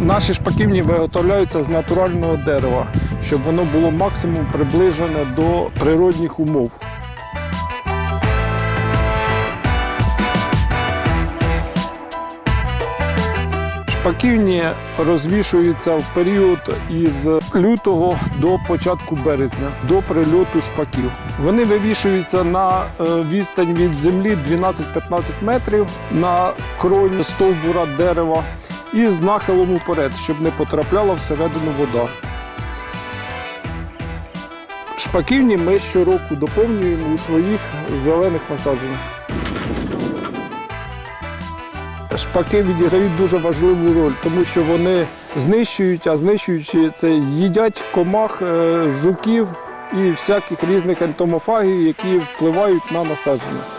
Наші шпаківні виготовляються з натурального дерева, щоб воно було максимум приближене до природних умов. Шпаківні розвішуються в період із лютого до початку березня, до прильоту шпаків. Вони вивішуються на е, відстань від землі 12-15 метрів на кроні стовбура дерева і з нахилом уперед, щоб не потрапляла всередину вода. Шпаківні ми щороку доповнюємо у своїх зелених насадженнях. Шпаки відіграють дуже важливу роль, тому що вони знищують, а знищуючи це їдять комах, е, жуків і всяких різних ентомофагів, які впливають на насадження.